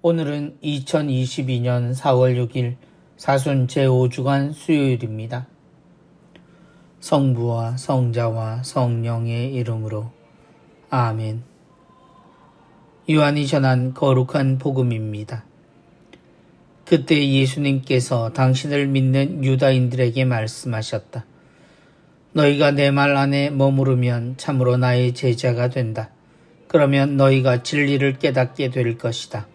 오늘은 2022년 4월 6일 사순 제5주간 수요일입니다. 성부와 성자와 성령의 이름으로 아멘. 요한이 전한 거룩한 복음입니다. 그때 예수님께서 당신을 믿는 유다인들에게 말씀하셨다. 너희가 내 말 안에 머무르면 참으로 나의 제자가 된다. 그러면 너희가 진리를 깨닫게 될 것이다.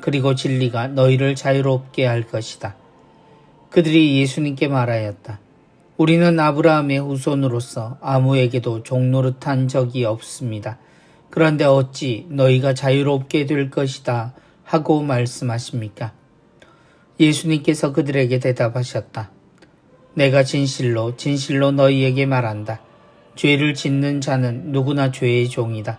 그리고 진리가 너희를 자유롭게 할 것이다. 그들이 예수님께 말하였다. 우리는 아브라함의 후손으로서 아무에게도 종노릇한 적이 없습니다. 그런데 어찌 너희가 자유롭게 될 것이다 하고 말씀하십니까? 예수님께서 그들에게 대답하셨다. 내가 진실로 진실로 너희에게 말한다. 죄를 짓는 자는 누구나 죄의 종이다.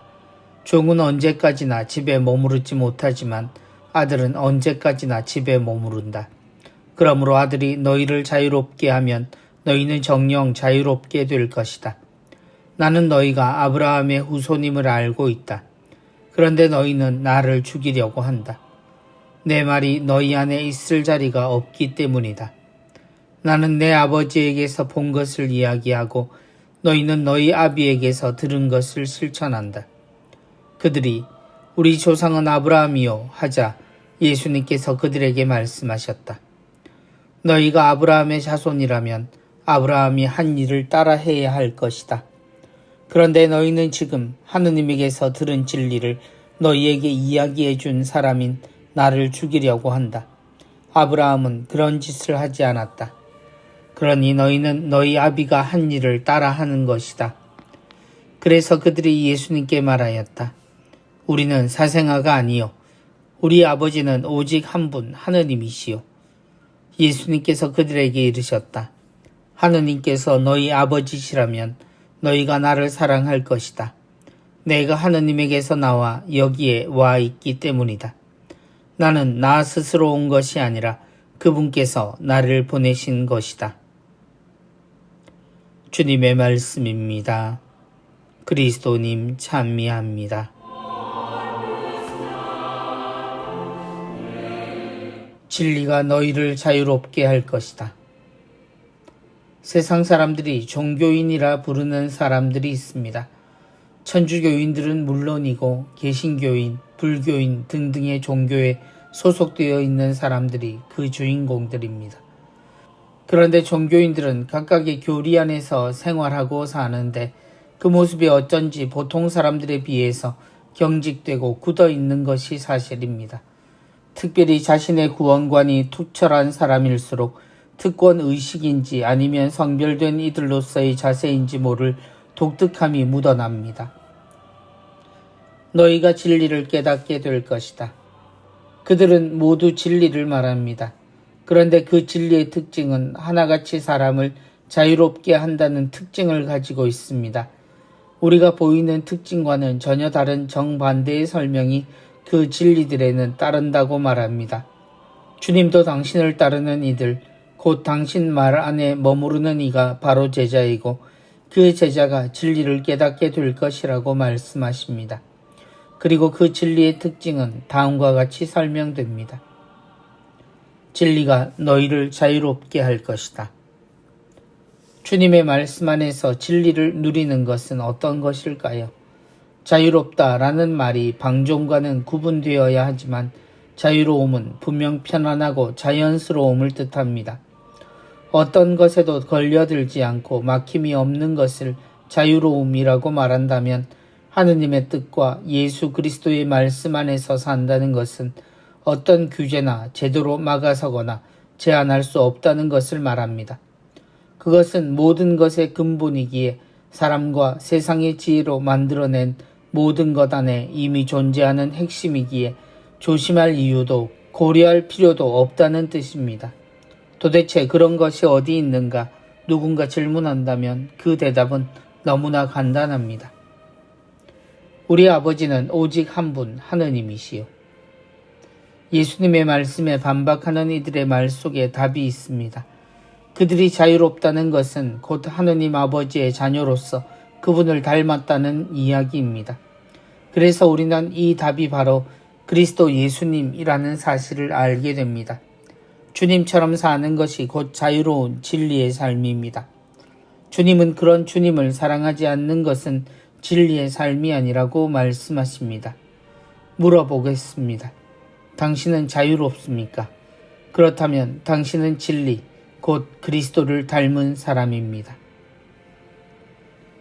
종은 언제까지나 집에 머무르지 못하지만 아들은 언제까지나 집에 머무른다. 그러므로 아들이 너희를 자유롭게 하면 너희는 정령 자유롭게 될 것이다. 나는 너희가 아브라함의 후손임을 알고 있다. 그런데 너희는 나를 죽이려고 한다. 내 말이 너희 안에 있을 자리가 없기 때문이다. 나는 내 아버지에게서 본 것을 이야기하고 너희는 너희 아비에게서 들은 것을 실천한다. 그들이 우리 조상은 아브라함이요 하자 예수님께서 그들에게 말씀하셨다. 너희가 아브라함의 자손이라면 아브라함이 한 일을 따라 해야 할 것이다. 그런데 너희는 지금 하느님에게서 들은 진리를 너희에게 이야기해 준 사람인 나를 죽이려고 한다. 아브라함은 그런 짓을 하지 않았다. 그러니 너희는 너희 아비가 한 일을 따라 하는 것이다. 그래서 그들이 예수님께 말하였다. 우리는 사생아가 아니요. 우리 아버지는 오직 한 분, 하느님이시요. 예수님께서 그들에게 이르셨다. 하느님께서 너희 아버지시라면 너희가 나를 사랑할 것이다. 내가 하느님에게서 나와 여기에 와 있기 때문이다. 나는 나 스스로 온 것이 아니라 그분께서 나를 보내신 것이다. 주님의 말씀입니다. 그리스도님 찬미합니다. 진리가 너희를 자유롭게 할 것이다. 세상 사람들이 종교인이라 부르는 사람들이 있습니다. 천주교인들은 물론이고 개신교인, 불교인 등등의 종교에 소속되어 있는 사람들이 그 주인공들입니다. 그런데 종교인들은 각각의 교리 안에서 생활하고 사는데 그 모습이 어쩐지 보통 사람들에 비해서 경직되고 굳어 있는 것이 사실입니다. 특별히 자신의 구원관이 투철한 사람일수록 특권 의식인지 아니면 성별된 이들로서의 자세인지 모를 독특함이 묻어납니다. 너희가 진리를 깨닫게 될 것이다. 그들은 모두 진리를 말합니다. 그런데 그 진리의 특징은 하나같이 사람을 자유롭게 한다는 특징을 가지고 있습니다. 우리가 보이는 특징과는 전혀 다른 정반대의 설명이 그 진리들에는 따른다고 말합니다. 주님도 당신을 따르는 이들, 곧 당신 말 안에 머무르는 이가 바로 제자이고 그 제자가 진리를 깨닫게 될 것이라고 말씀하십니다. 그리고 그 진리의 특징은 다음과 같이 설명됩니다. 진리가 너희를 자유롭게 할 것이다. 주님의 말씀 안에서 진리를 누리는 것은 어떤 것일까요? 자유롭다라는 말이 방종과는 구분되어야 하지만 자유로움은 분명 편안하고 자연스러움을 뜻합니다. 어떤 것에도 걸려들지 않고 막힘이 없는 것을 자유로움이라고 말한다면 하느님의 뜻과 예수 그리스도의 말씀 안에서 산다는 것은 어떤 규제나 제도로 막아서거나 제한할 수 없다는 것을 말합니다. 그것은 모든 것의 근본이기에 사람과 세상의 지혜로 만들어낸 모든 것 안에 이미 존재하는 핵심이기에 조심할 이유도 고려할 필요도 없다는 뜻입니다. 도대체 그런 것이 어디 있는가 누군가 질문한다면 그 대답은 너무나 간단합니다. 우리 아버지는 오직 한 분, 하느님이시요. 예수님의 말씀에 반박하는 이들의 말 속에 답이 있습니다. 그들이 자유롭다는 것은 곧 하느님 아버지의 자녀로서 그분을 닮았다는 이야기입니다. 그래서 우리는 이 답이 바로 그리스도 예수님이라는 사실을 알게 됩니다. 주님처럼 사는 것이 곧 자유로운 진리의 삶입니다. 주님은 그런 주님을 사랑하지 않는 것은 진리의 삶이 아니라고 말씀하십니다. 물어보겠습니다. 당신은 자유롭습니까? 그렇다면 당신은 진리, 곧 그리스도를 닮은 사람입니다.